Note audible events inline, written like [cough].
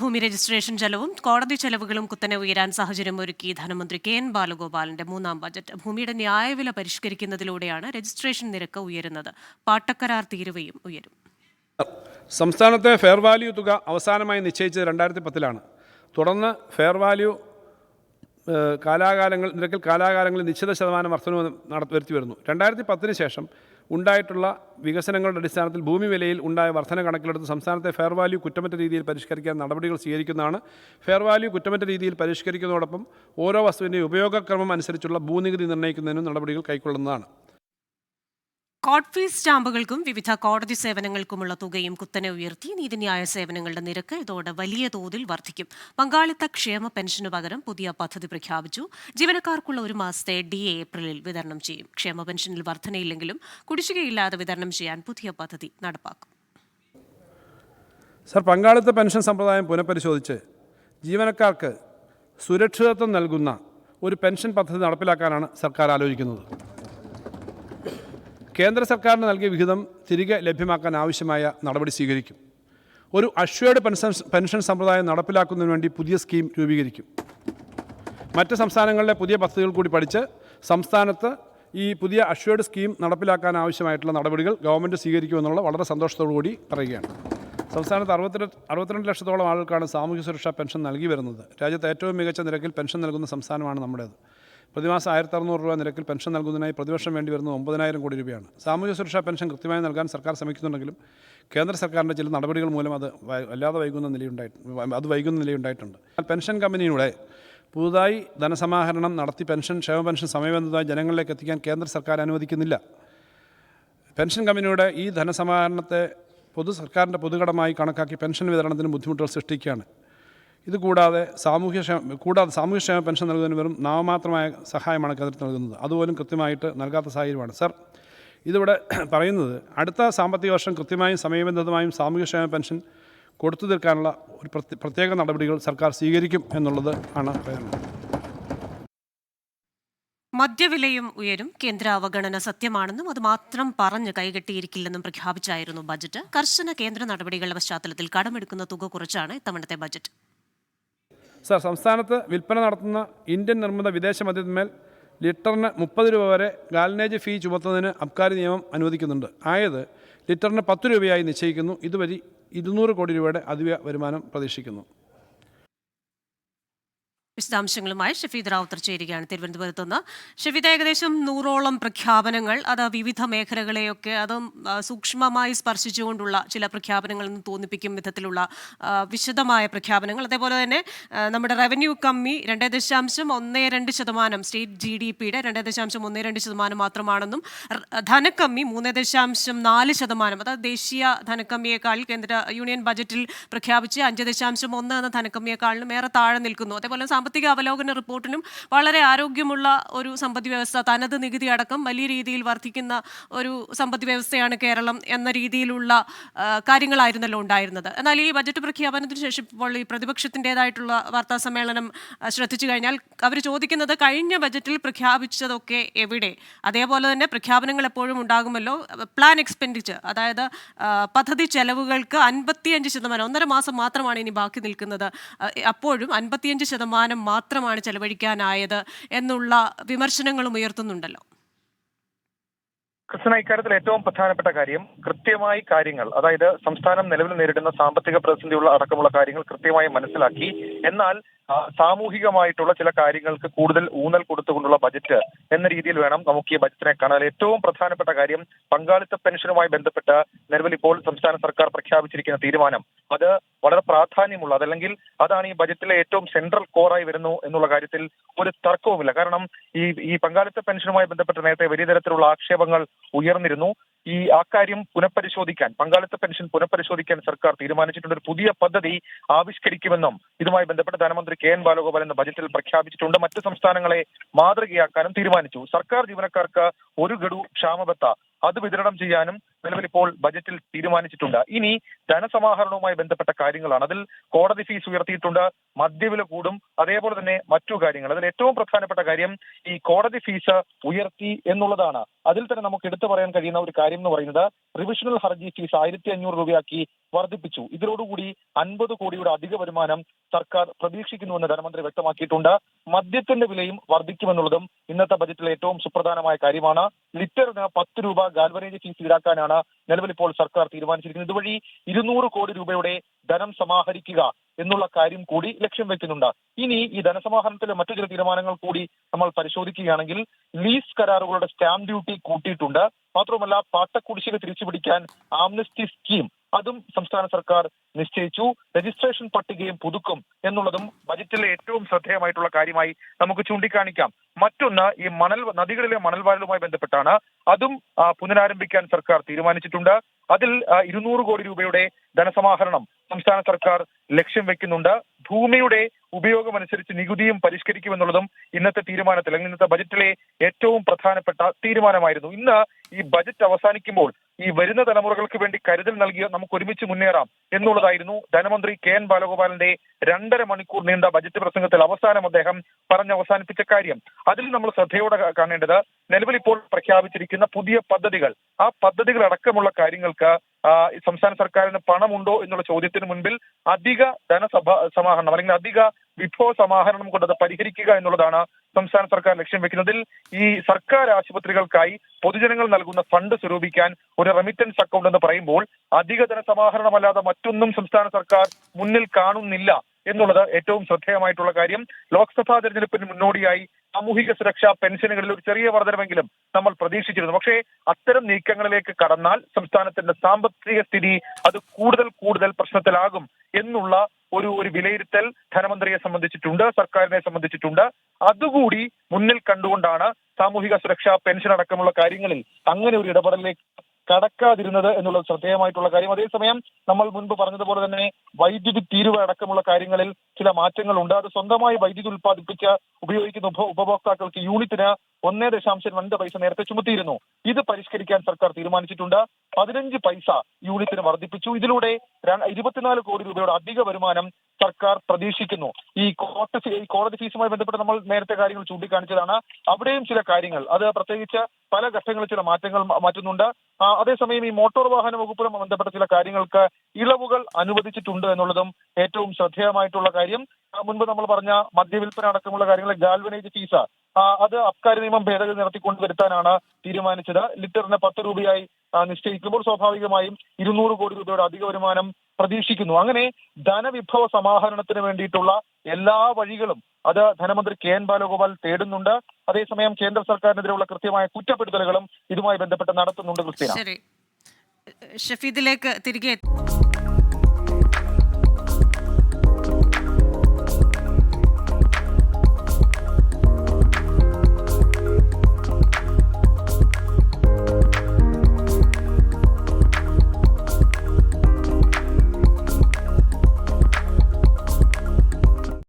ഭൂമി രജിസ്ട്രേഷൻ ചെലവും കോടതി ചെലവുകളും കുത്തനെ ഉയരാൻ സാഹചര്യം ഒരുക്കി ധനമന്ത്രി കെ എൻ ബാലഗോപാലിന്റെ മൂന്നാം ബജറ്റ്. ഭൂമിയുടെ ന്യായവില പരിഷ്കരിക്കുന്നതിലൂടെയാണ് രജിസ്ട്രേഷൻ നിരക്ക് ഉയരുന്നത്. പാട്ടക്കരാർ തീരുവയും ഉയരും. സംസ്ഥാനത്തെ ഫെയർ വാല്യൂ തുക അവസാനമായി നിശ്ചയിച്ചത് രണ്ടായിരത്തി പത്തിലാണ് തുടർന്ന് ഫെയർ വാല്യൂ കാലാകാലങ്ങൾ നിരക്കിൽ കാലാകാലങ്ങളിൽ നിശ്ചിത ശതമാനം വർധനവ് നട വരുത്തി വരുന്നു രണ്ടായിരത്തി പത്തിന് ശേഷം ഉണ്ടായിട്ടുള്ള വികസനങ്ങളുടെ അടിസ്ഥാനത്തിൽ ഭൂമി വിലയിൽ ഉണ്ടായ വർധന കണക്കിലെടുത്ത് സംസ്ഥാനത്തെ ഫെയർ വാല്യൂ കുറ്റമറ്റ രീതിയിൽ പരിഷ്കരിക്കാൻ നടപടികൾ സ്വീകരിക്കുന്നതാണ്. ഫെയർ വാല്യൂ കുറ്റമറ്റ രീതിയിൽ പരിഷ്കരിക്കുന്നതോടൊപ്പം ഓരോ വസ്തുവിന്റെ ഉപയോഗക്രമം അനുസരിച്ചുള്ള ഭൂനികുതി നിർണയിക്കുന്നതിനും നടപടികൾ കൈക്കൊള്ളുന്നതാണ്. കോർട്ട് ഫീസ് സ്റ്റാമ്പുകൾക്കും വിവിധ കോടതി സേവനങ്ങൾക്കുമുള്ള തുകയും കുത്തനെ ഉയർത്തി നീതിന്യായ സേവനങ്ങളുടെ നിരക്ക് ഇതോടെ വലിയ തോതിൽ വർദ്ധിക്കും. പങ്കാളിത്ത ക്ഷേമ പെൻഷനു പകരം പുതിയ പദ്ധതി പ്രഖ്യാപിച്ചു. ജീവനക്കാർക്കുള്ള ഒരു മാസത്തെ ഡി എ ഏപ്രിലിൽ വിതരണം ചെയ്യും. ക്ഷേമ പെൻഷനിൽ വർധനയില്ലെങ്കിലും കുടിശ്ശികയില്ലാതെ വിതരണം ചെയ്യാൻ പുതിയ പദ്ധതി നടപ്പാക്കും. സർ പങ്കാളിത്ത പെൻഷൻ സമ്പ്രദായം പുനഃപരിശോധിച്ച് ജീവനക്കാർക്ക് സുരക്ഷിതത്വം നൽകുന്ന ഒരു പെൻഷൻ പദ്ധതി നടപ്പിലാക്കാനാണ് സർക്കാർ ആലോചിക്കുന്നത്. കേന്ദ്ര സർക്കാരിന് നൽകിയ വിഹിതം തിരികെ ലഭ്യമാക്കാൻ ആവശ്യമായ നടപടി സ്വീകരിക്കും. ഒരു അഷ്വേർഡ് പെൻഷൻ പെൻഷൻ സമ്പ്രദായം നടപ്പിലാക്കുന്നതിന് വേണ്ടി പുതിയ സ്കീം രൂപീകരിക്കും. മറ്റ് സംസ്ഥാനങ്ങളിലെ പുതിയ പദ്ധതികൾ കൂടി പഠിച്ച് സംസ്ഥാനത്ത് ഈ പുതിയ അഷ്വേർഡ് സ്കീം നടപ്പിലാക്കാൻ ആവശ്യമായിട്ടുള്ള നടപടികൾ ഗവൺമെന്റ് സ്വീകരിക്കുമെന്നുള്ള വളരെ സന്തോഷത്തോടു കൂടി പറയുകയാണ്. സംസ്ഥാനത്ത് അറുപത്തിരണ്ട് അറുപത്തിരണ്ട് ലക്ഷത്തോളം ആളുകൾക്കാണ് സാമൂഹ്യ സുരക്ഷാ പെൻഷൻ നൽകി വരുന്നത്. രാജ്യത്ത് ഏറ്റവും മികച്ച നിരക്കിൽ പെൻഷൻ നൽകുന്ന സംസ്ഥാനമാണ് നമ്മുടേത്. പ്രതിമാസം ആയിരത്തി അറുന്നൂറ് രൂപ നിരക്കിൽ പെൻഷൻ നൽകുന്നതിനായി പ്രതിവർഷം വേണ്ടി വരുന്നത് ഒമ്പതിനായിരം കോടി രൂപയാണ്. സാമൂഹ്യ സുരക്ഷാ പെൻഷൻ കൃത്യമായി നൽകാൻ സർക്കാർ ശ്രമിക്കുന്നുണ്ടെങ്കിലും കേന്ദ്ര സർക്കാരിന്റെ ചില നടപടികൾ മൂലം അത് വല്ലാതെ വൈകുന്ന നിലയുണ്ടായിട്ട് അത് വൈകുന്ന നിലയുണ്ടായിട്ടുണ്ട്. പെൻഷൻ കമ്പനിയുടെ പുതുതായി ധനസമാഹരണം നടത്തി പെൻഷൻ ക്ഷേമ പെൻഷൻ സമയബന്ധിതമായി ജനങ്ങളിലേക്ക് എത്തിക്കാൻ കേന്ദ്ര സർക്കാർ അനുവദിക്കുന്നില്ല. പെൻഷൻ കമ്പനിയുടെ ഈ ധനസമാഹരണത്തെ പൊതു സർക്കാരിന്റെ പൊതുകടമായി കണക്കാക്കി പെൻഷൻ വിതരണത്തിന് ബുദ്ധിമുട്ടുകൾ സൃഷ്ടിക്കുകയാണ്. ഇതുകൂടാതെ സാമൂഹ്യ ക്ഷേമ കൂടാതെ സാമൂഹ്യക്ഷേമ പെൻഷൻ നൽകുന്നതിന് വെറും നാമമാത്രമായ സഹായമാണ് കേന്ദ്രത്തിൽ നൽകുന്നത്. അതുപോലും കൃത്യമായിട്ട് നൽകാത്ത സാഹചര്യമാണ്. സർ ഇതിവിടെ [clears throat] പറയുന്നത് അടുത്ത സാമ്പത്തിക വർഷം കൃത്യമായും സമയബന്ധിതമായും സാമൂഹ്യക്ഷേമ പെൻഷൻ കൊടുത്തു തീർക്കാനുള്ള ഒരു പ്രത്യ- പ്രത്യേക നടപടികൾ സർക്കാർ സ്വീകരിക്കും എന്നുള്ളത് ആണ് പറയുന്നത്. മദ്യവിലയും ഉയരും. കേന്ദ്ര അവഗണന സത്യമാണെന്നും അത് മാത്രം പറഞ്ഞ് കൈകെട്ടിയിരിക്കില്ലെന്നും പ്രഖ്യാപിച്ചായിരുന്നു ബജറ്റ്. കർശന കേന്ദ്ര നടപടികളുടെ പശ്ചാത്തലത്തിൽ കടമെടുക്കുന്ന തുക കുറച്ചാണ് ഇത്തവണത്തെ ബജറ്റ്. സർ സംസ്ഥാനത്ത് വിൽപ്പന നടത്തുന്ന ഇന്ത്യൻ നിർമ്മിത വിദേശ മദ്യത്തിന്മേൽ ലിറ്ററിന് മുപ്പത് രൂപ വരെ ഗാലനേജ് ഫീ ചുമത്തുന്നതിന് അബ്കാരി നിയമം അനുവദിക്കുന്നുണ്ട്. ആയത് ലിറ്ററിന് പത്ത് രൂപയായി നിശ്ചയിക്കുന്നു. ഇതുവഴി ഇരുന്നൂറ് കോടി രൂപയുടെ അധിക വരുമാനം പ്രതീക്ഷിക്കുന്നു. വിശദാംശങ്ങളുമായി ഷഫീദ് റാവുത്തർ ചേരുകയാണ്. തിരുവനന്തപുരത്ത് നിന്ന് ഷഫീദ് ഏകദേശം നൂറോളം പ്രഖ്യാപനങ്ങൾ അത് വിവിധ മേഖലകളെയൊക്കെ അതും സൂക്ഷ്മമായി സ്പർശിച്ചുകൊണ്ടുള്ള ചില പ്രഖ്യാപനങ്ങൾ എന്ന് തോന്നിപ്പിക്കും വിധത്തിലുള്ള വിശദമായ പ്രഖ്യാപനങ്ങൾ. അതേപോലെ തന്നെ നമ്മുടെ റവന്യൂ കമ്മി രണ്ട് ദശാംശം ഒന്ന് രണ്ട് ശതമാനം സ്റ്റേറ്റ് ജി ഡി പിയുടെ രണ്ട് ദശാംശം ഒന്ന് രണ്ട് ശതമാനം മാത്രമാണെന്നും ധനക്കമ്മി മൂന്ന് ദശാംശം നാല് ശതമാനം അതായത് ദേശീയ ധനക്കമ്മിയേക്കാൾ കേന്ദ്ര യൂണിയൻ ബജറ്റിൽ പ്രഖ്യാപിച്ച് അഞ്ച് ദശാംശം ഒന്ന് എന്ന ധനക്കമ്മിയേക്കാളിലും ഏറെ താഴെ നിൽക്കുന്നു. അതേപോലെ സാമ്പത്തിക അവലോകന റിപ്പോർട്ടിനും വളരെ ആരോഗ്യമുള്ള ഒരു സമ്പദ് വ്യവസ്ഥ തനത് നികുതി അടക്കം വലിയ രീതിയിൽ വർദ്ധിക്കുന്ന ഒരു സമ്പദ് വ്യവസ്ഥയാണ് കേരളം എന്ന രീതിയിലുള്ള കാര്യങ്ങളായിരുന്നല്ലോ ഉണ്ടായിരുന്നത്. എന്നാൽ ഈ ബജറ്റ് പ്രഖ്യാപനത്തിന് ശേഷം ഇപ്പോൾ ഈ പ്രതിപക്ഷത്തിന്റെതായിട്ടുള്ള വാർത്താ സമ്മേളനം ശ്രദ്ധിച്ചു കഴിഞ്ഞാൽ അവർ ചോദിക്കുന്നത് കഴിഞ്ഞ ബജറ്റിൽ പ്രഖ്യാപിച്ചതൊക്കെ എവിടെ? അതേപോലെ തന്നെ പ്രഖ്യാപനങ്ങൾ എപ്പോഴും ഉണ്ടാകുമല്ലോ. പ്ലാൻ എക്സ്പെൻഡിച്ചർ അതായത് പദ്ധതി ചെലവുകൾക്ക് അൻപത്തിയഞ്ച് ശതമാനം ഒന്നര മാസം മാത്രമാണ് ഇനി ബാക്കി നിൽക്കുന്നത്. അപ്പോഴും അൻപത്തിയഞ്ച് ശതമാനം മാത്രമാണ് ചെലവഴിക്കാനായത് എന്നുള്ള വിമർശനങ്ങളും ഉയർത്തുന്നുണ്ടല്ലോ. കൃഷ്ണ ഇക്കാര്യത്തിൽ ഏറ്റവും പ്രധാനപ്പെട്ട കാര്യം കൃത്യമായി കാര്യങ്ങൾ അതായത് സംസ്ഥാനം നിലവിൽ നേരിടുന്ന സാമ്പത്തിക പ്രതിസന്ധിയുള്ള അടക്കമുള്ള കാര്യങ്ങൾ കൃത്യമായി മനസ്സിലാക്കി എന്നാൽ സാമൂഹികമായിട്ടുള്ള ചില കാര്യങ്ങൾക്ക് കൂടുതൽ ഊന്നൽ കൊടുത്തുകൊണ്ടുള്ള ബജറ്റ് എന്ന രീതിയിൽ വേണം നമുക്ക് ഈ ബജറ്റിനെ കാണാൻ. ഏറ്റവും പ്രധാനപ്പെട്ട കാര്യം പങ്കാളിത്ത പെൻഷനുമായി ബന്ധപ്പെട്ട് നിലവിൽ ഇപ്പോൾ സംസ്ഥാന സർക്കാർ പ്രഖ്യാപിച്ചിരിക്കുന്ന തീരുമാനം. അത് വളരെ പ്രാധാന്യമുള്ള അതല്ലെങ്കിൽ അതാണ് ഈ ബജറ്റിലെ ഏറ്റവും സെൻട്രൽ കോറായി വരുന്നു എന്നുള്ള കാര്യത്തിൽ ഒരു തർക്കവുമില്ല. കാരണം ഈ ഈ പങ്കാളിത്ത പെൻഷനുമായി ബന്ധപ്പെട്ട നേരത്തെ വലിയ തരത്തിലുള്ള ആക്ഷേപങ്ങൾ ഉയർന്നിരുന്നു. ഈ അക്കാര്യം പുനഃപരിശോധിക്കാൻ പങ്കാളിത്ത പെൻഷൻ പുനഃപരിശോധിക്കാൻ സർക്കാർ തീരുമാനിച്ചിട്ടുണ്ട്. ഒരു പുതിയ പദ്ധതി ആവിഷ്കരിക്കുമെന്നും ഇതുമായി ബന്ധപ്പെട്ട് ധനമന്ത്രി കെ എൻ ബാലഗോപാൽ എന്ന ബജറ്റിൽ പ്രഖ്യാപിച്ചിട്ടുണ്ട്. മറ്റ് സംസ്ഥാനങ്ങളെ മാതൃകയാക്കാനും തീരുമാനിച്ചു. സർക്കാർ ജീവനക്കാർക്ക് ഒരു ഗഡു ക്ഷാമബത്ത അത് വിതരണം ചെയ്യാനും നിലവിൽ ഇപ്പോൾ ബജറ്റിൽ തീരുമാനിച്ചിട്ടുണ്ട്. ഇനി ധനസമാഹരണവുമായി ബന്ധപ്പെട്ട കാര്യങ്ങളാണ്. അതിൽ കോടതി ഫീസ് ഉയർത്തിയിട്ടുണ്ട് മദ്യവില കൂടും അതേപോലെ തന്നെ മറ്റു കാര്യങ്ങൾ. അതിൽ ഏറ്റവും പ്രധാനപ്പെട്ട കാര്യം ഈ കോടതി ഫീസ് ഉയർത്തി എന്നുള്ളതാണ്. അതിൽ തന്നെ നമുക്ക് എടുത്തു പറയാൻ കഴിയുന്ന ഒരു കാര്യം എന്ന് പറയുന്നത് റിവിഷണൽ ഹർജി ഫീസ് ആയിരത്തി അഞ്ഞൂറ് രൂപയാക്കി വർദ്ധിപ്പിച്ചു. ഇതിനോടുകൂടി അൻപത് കോടിയുടെ അധിക വരുമാനം സർക്കാർ പ്രതീക്ഷിക്കുന്നുവെന്ന് ധനമന്ത്രി വ്യക്തമാക്കിയിട്ടുണ്ട്. മദ്യത്തിന്റെ വിലയും വർദ്ധിക്കുമെന്നുള്ളതും ഇന്നത്തെ ബജറ്റിലെ ഏറ്റവും സുപ്രധാനമായ കാര്യമാണ്. ലിറ്ററിന് പത്ത് രൂപ ഗാൽവനേജ് ഫീസ് ഈടാക്കാനാണ് നിലവിൽ ഇപ്പോൾ സർക്കാർ തീരുമാനിച്ചിരിക്കുന്നത്. ഇതുവഴി ഇരുന്നൂറ് കോടി രൂപയുടെ ധനം സമാഹരിക്കുക എന്നുള്ള കാര്യം കൂടി ലക്ഷ്യം വെക്കുന്നുണ്ട്. ഇനി ഈ ധനസമാഹരണത്തിലെ മറ്റു ചില തീരുമാനങ്ങൾ കൂടി നമ്മൾ പരിശോധിക്കുകയാണെങ്കിൽ ലീസ് കരാറുകളുടെ സ്റ്റാമ്പ് ഡ്യൂട്ടി കൂട്ടിയിട്ടുണ്ട്. മാത്രമല്ല പാട്ടക്കുടിശ്ശിക തിരിച്ചുപിടിക്കാൻ ആംനസ്റ്റി സ്കീം അതും സംസ്ഥാന സർക്കാർ നിശ്ചയിച്ചു. രജിസ്ട്രേഷൻ പട്ടികയും പുതുക്കും എന്നുള്ളതും ബജറ്റിലെ ഏറ്റവും ശ്രദ്ധേയമായിട്ടുള്ള കാര്യമായി നമുക്ക് ചൂണ്ടിക്കാണിക്കാം. മറ്റൊന്ന് ഈ മണൽ നദികളിലെ മണൽവാരലുമായി ബന്ധപ്പെട്ടാണ്. അതും പുനരാരംഭിക്കാൻ സർക്കാർ തീരുമാനിച്ചിട്ടുണ്ട്. അതിൽ ഇരുന്നൂറ് കോടി രൂപയുടെ ധനസമാഹരണം സംസ്ഥാന സർക്കാർ ലക്ഷ്യം വെക്കുന്നുണ്ട്. ഭൂമിയുടെ ഉപയോഗമനുസരിച്ച് നികുതിയും പരിഷ്കരിക്കുമെന്നുള്ളതും ഇന്നത്തെ തീരുമാനത്തിൽ അല്ലെങ്കിൽ ഇന്നത്തെ ബജറ്റിലെ ഏറ്റവും പ്രധാനപ്പെട്ട തീരുമാനമായിരുന്നു. ഇന്ന് ഈ ബജറ്റ് അവസാനിക്കുമ്പോൾ ഈ വരുന്ന തലമുറകൾക്ക് വേണ്ടി കരുതൽ നൽകിയ നമുക്ക് ഒരുമിച്ച് മുന്നേറാം എന്നുള്ളതായിരുന്നു ധനമന്ത്രി കെ എൻ ബാലഗോപാലിന്റെ രണ്ടര മണിക്കൂർ നീണ്ട ബജറ്റ് പ്രസംഗത്തിൽ അവസാനം അദ്ദേഹം പറഞ്ഞ് അവസാനിപ്പിച്ച കാര്യം. അതിൽ നമ്മൾ ശ്രദ്ധയോടെ കാണേണ്ടത് നിലവിൽ ഇപ്പോൾ പ്രഖ്യാപിച്ചിരിക്കുന്ന പുതിയ പദ്ധതികൾ. ആ പദ്ധതികൾ അടക്കമുള്ള കാര്യങ്ങൾക്ക് സംസ്ഥാന സർക്കാരിന് പണമുണ്ടോ എന്നുള്ള ചോദ്യത്തിന് മുൻപിൽ അധിക ധനസഭ സമാഹരണം അല്ലെങ്കിൽ അധിക വിഭവ സമാഹരണം കൊണ്ട് അത് പരിഹരിക്കുക എന്നുള്ളതാണ് സംസ്ഥാന സർക്കാർ ലക്ഷ്യം വെക്കുന്നതിൽ ഈ സർക്കാർ ആശുപത്രികൾക്കായി പൊതുജനങ്ങൾ നൽകുന്ന ഫണ്ട് സ്വരൂപിക്കാൻ ഒരു റെമിറ്റൻസ് അക്കൗണ്ട് എന്ന് പറയുമ്പോൾ അധിക ധനസമാഹരണമല്ലാതെ മറ്റൊന്നും സംസ്ഥാന സർക്കാർ മുന്നിൽ കാണുന്നില്ല എന്നുള്ളത് ഏറ്റവും ശ്രദ്ധേയമായിട്ടുള്ള കാര്യം. ലോക്സഭാ തെരഞ്ഞെടുപ്പിന് മുന്നോടിയായി സാമൂഹിക സുരക്ഷാ പെൻഷനുകളിൽ ഒരു ചെറിയ വർധനമെങ്കിലും നമ്മൾ പ്രതീക്ഷിച്ചിരുന്നു. പക്ഷേ അത്തരം നീക്കങ്ങളിലേക്ക് കടന്നാൽ സംസ്ഥാനത്തിന്റെ സാമ്പത്തിക സ്ഥിതി അത് കൂടുതൽ കൂടുതൽ പ്രശ്നത്തിലാകും എന്നുള്ള ഒരു ഒരു വിലയിരുത്തൽ ധനമന്ത്രിയെ സംബന്ധിച്ചിട്ടുണ്ട് സർക്കാരിനെ സംബന്ധിച്ചിട്ടുണ്ട്. അതുകൂടി മുന്നിൽ കണ്ടുകൊണ്ടാണ് സാമൂഹിക സുരക്ഷാ പെൻഷൻ അടക്കമുള്ള കാര്യങ്ങളിൽ അങ്ങനെ ഒരു ഇടപെടലിലേക്ക് കടക്കാതിരുന്നത് എന്നുള്ളത് ശ്രദ്ധേയമായിട്ടുള്ള കാര്യം. അതേസമയം നമ്മൾ മുൻപ് പറഞ്ഞതുപോലെ തന്നെ വൈദ്യുതി തീരുവ അടക്കമുള്ള കാര്യങ്ങളിൽ ചില മാറ്റങ്ങളുണ്ട്. അത് സ്വന്തമായി വൈദ്യുതി ഉത്പാദിപ്പിച്ച ഉപയോഗിക്കുന്ന ഉപ ഉപഭോക്താക്കൾക്ക് യൂണിറ്റിന് ഒന്നേ ദശാംശം രണ്ട് പൈസ നേരത്തെ ചുമത്തിയിരുന്നു. ഇത് പരിഷ്കരിക്കാൻ സർക്കാർ തീരുമാനിച്ചിട്ടുണ്ട്. പതിനഞ്ച് പൈസ യൂണിറ്റിന് വർദ്ധിപ്പിച്ചു. ഇതിലൂടെ ഇരുപത്തിനാല് കോടി രൂപയുടെ അധിക വരുമാനം സർക്കാർ പ്രതീക്ഷിക്കുന്നു. ഈ കോർട്ട് ഈ കോടതി ഫീസുമായി ബന്ധപ്പെട്ട് നമ്മൾ നേരത്തെ കാര്യങ്ങൾ ചൂണ്ടിക്കാണിച്ചതാണ്. അവിടെയും ചില കാര്യങ്ങൾ. അത് പ്രത്യേകിച്ച് പല ഘട്ടങ്ങളിൽ ചില മാറ്റങ്ങൾ മാറ്റുന്നുണ്ട്. അതേസമയം ഈ മോട്ടോർ വാഹന വകുപ്പുമായി ബന്ധപ്പെട്ട ചില കാര്യങ്ങൾക്ക് ഇളവുകൾ അനുവദിച്ചിട്ടുണ്ട് എന്നുള്ളതും ഏറ്റവും ശ്രദ്ധേയമായിട്ടുള്ള കാര്യം. മുൻപ് നമ്മൾ പറഞ്ഞ മദ്യവിൽപ്പന അടക്കമുള്ള കാര്യങ്ങൾ ഗാൽവനേജ് ഫീസ്. അത് അബ്കാരി നിയമം ഭേദഗതി നടത്തിക്കൊണ്ട് വരുത്താനാണ് തീരുമാനിച്ചത്. ലിറ്ററിന് പത്ത് രൂപയായി നിശ്ചയിക്കുമ്പോൾ സ്വാഭാവികമായും ഇരുന്നൂറ് കോടി രൂപയുടെ അധിക വരുമാനം പ്രതീക്ഷിക്കുന്നു. അങ്ങനെ ധനവിഭവ സമാഹരണത്തിന് വേണ്ടിയിട്ടുള്ള എല്ലാ വഴികളും അത് ധനമന്ത്രി കെ എൻ ബാലഗോപാൽ തേടുന്നുണ്ട്. അതേസമയം കേന്ദ്ര സർക്കാരിനെതിരെയുള്ള കൃത്യമായ കുറ്റപ്പെടുത്തലുകളും ഇതുമായി ബന്ധപ്പെട്ട് നടത്തുന്നുണ്ട് ക്രിസ്ത്യന ശരി. ഷഫീദിലേക്ക് തിരികെ